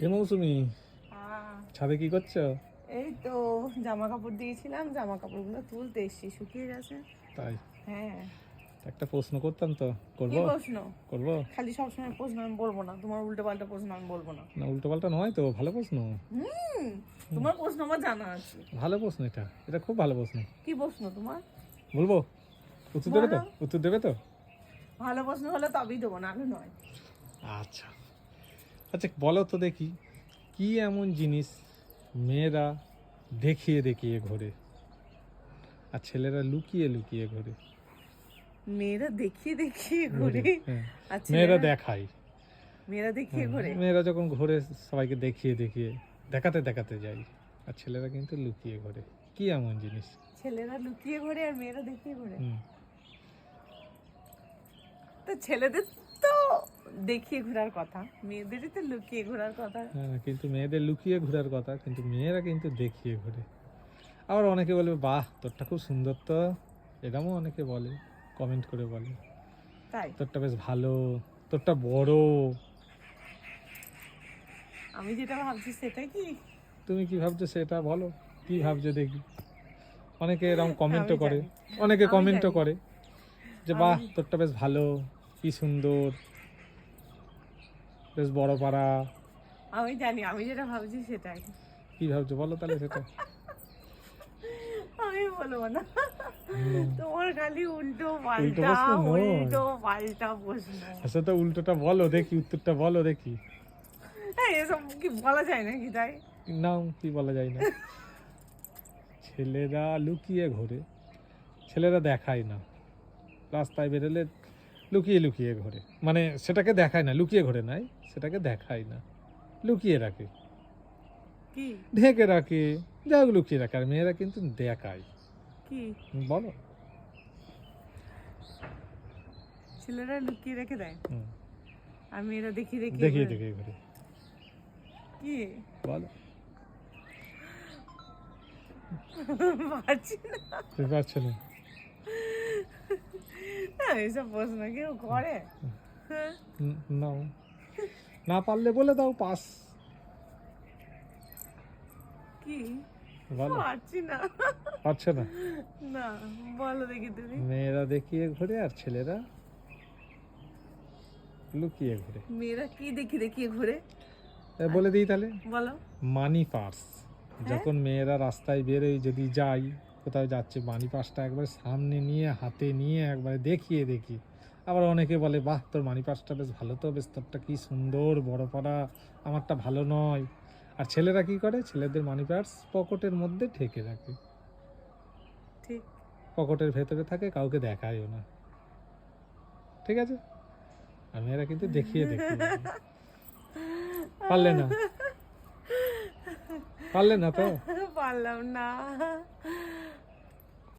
এ মৌসুমি ছাদে কি করছ? এই তো জামা কাপড় দিয়েছিলাম জামা কাপড়গুলো তুলতে এসছি শুকিয়ে গেছে। তাই? হ্যাঁ। একটা প্রশ্ন করতাম তো কি করব প্রশ্ন? করব? খালি সব সময় প্রশ্ন আমি বলব না তোমার উল্টো পাল্টা প্রশ্ন আমি বলব না। না উল্টো পাল্টা নয় তো ভালো প্রশ্ন। হুম তোমার প্রশ্ন আমার জানা আছে। ভালো প্রশ্ন এটা এটা খুব ভালো প্রশ্ন। কি প্রশ্ন তোমার? বলব? উত্তর দেবে তো? উত্তর দেবে তো? ভালো প্রশ্ন হলে তবেই দেবো না আমি নয়। আচ্ছা। আচ্ছা বলো তো দেখি কি এমন জিনিস মেয়েরা দেখিয়ে দেখিয়ে ঘোরে আর ছেলেরা লুকিয়ে লুকিয়ে ঘোরে? মেয়েরা দেখিয়ে দেখিয়ে ঘুরে? হ্যাঁ। মেয়েরা দেখায়। মেয়েরা দেখিয়ে ঘুরে? মেয়েরা যখন ঘোরে সবাইকে দেখিয়ে দেখিয়ে দেখাতে দেখাতে যায়। আর ছেলেরা কিন্তু লুকিয়ে ঘোরে। কি এমন জিনিস? ছেলেরা লুকিয়ে ঘুরে আর মেয়েরা দেখিয়ে ঘুরে। তো ছেলেদের তো দেখিয়ে ঘোরার কথা মেয়েদেরই তো লুকিয়ে ঘোরার কথা। হ্যাঁ কিন্তু মেয়েদের লুকিয়ে ঘোরার কথা কিন্তু মেয়েরা কিন্তু দেখিয়ে ঘোরে। আবার অনেকে বলবে বাহ তোরটা খুব সুন্দর তো। এরকমও অনেকে বলে কমেন্ট করে বলে। তাই? তোরটা বেশ ভালো তোরটা বড়। আমি যেটা ভাবছি সেটা কি? তুমি কি ভাবছ সেটা বলো কি ভাবছ দেখি। অনেকে এরকম কমেন্টও করে অনেকে কমেন্টও করে যে বাহ তোরটা বেশ ভালো। কি সুন্দর। বেশ বড় পাড়া। আমি জানি আমি যেটা ভাবছি সেটাই। কি ভাবছ? বলো তাহলে সেটা। আমি বলব না। তোমার খালি উল্টো পাল্টা উল্টো পাল্টা প্রশ্ন। আচ্ছা তো উল্টোটা বলো দেখি উত্তরটা বলো দেখি। হ্যাঁ এসব কি বলা যায় নাকি তাই? নাও কি বলা যায় না। ছেলেরা লুকিয়ে ঘোরে। ছেলেরা দেখায় না। রাস্তায় বেরোলে লুকিয়ে লুকিয়ে ঘোরে। মানে সেটাকে দেখায় না লুকিয়ে ঘোরে নাই সেটাকে দেখায় না। লুকিয়ে রাখে। কি? ঢেকে রাখে। যা হোক লুকিয়ে রাখে। আর মেয়েরা কিন্তু দেখায়। কি? বলো। ছেলেরা লুকিয়ে রেখে দেয়? আর মেয়েরা দেখিয়ে দেখিয়ে দেখিয়ে। দেখিয়ে ঘোরে। কি? বলো। পারছি না। পারছ না? হ্যাঁ, এসব প্রশ্ন কেউ করে? হ্যাঁ? নাও। না পারলে বলে দাও পাস। কি? পারছি না। পারছ না? না বলো দেখি তুমি। মেয়েরা দেখিয়ে ঘোরে আর ছেলেরা লুকিয়ে ঘোরে। মেয়েরা কি দেখি দেখিয়ে ঘুরে? বলে দিই তাহলে। বলো। Money purse. যখন মেয়েরা রাস্তায় বেরোয় যদি যাই কোথাও যাচ্ছে মানি পার্সটা একবার সামনে নিয়ে হাতে নিয়ে একবারে দেখিয়ে দেখি। আবার অনেকে বলে বাহ তোর মানি পার্সটা বেশ ভালো তো বেশ তোরটা কী সুন্দর বড় পাড়া আমারটা ভালো নয়। আর ছেলেরা কি করে? ছেলেদের মানি পার্স পকেটের মধ্যে ঠেকে রাখে। ঠিক। পকেটের ভেতরে থাকে কাউকে দেখায়ও না। ঠিক আছে? আর মেয়েরা কিন্তু দেখিয়ে দেখিয়ে পারলে না? পারলে না তো? পারলাম না।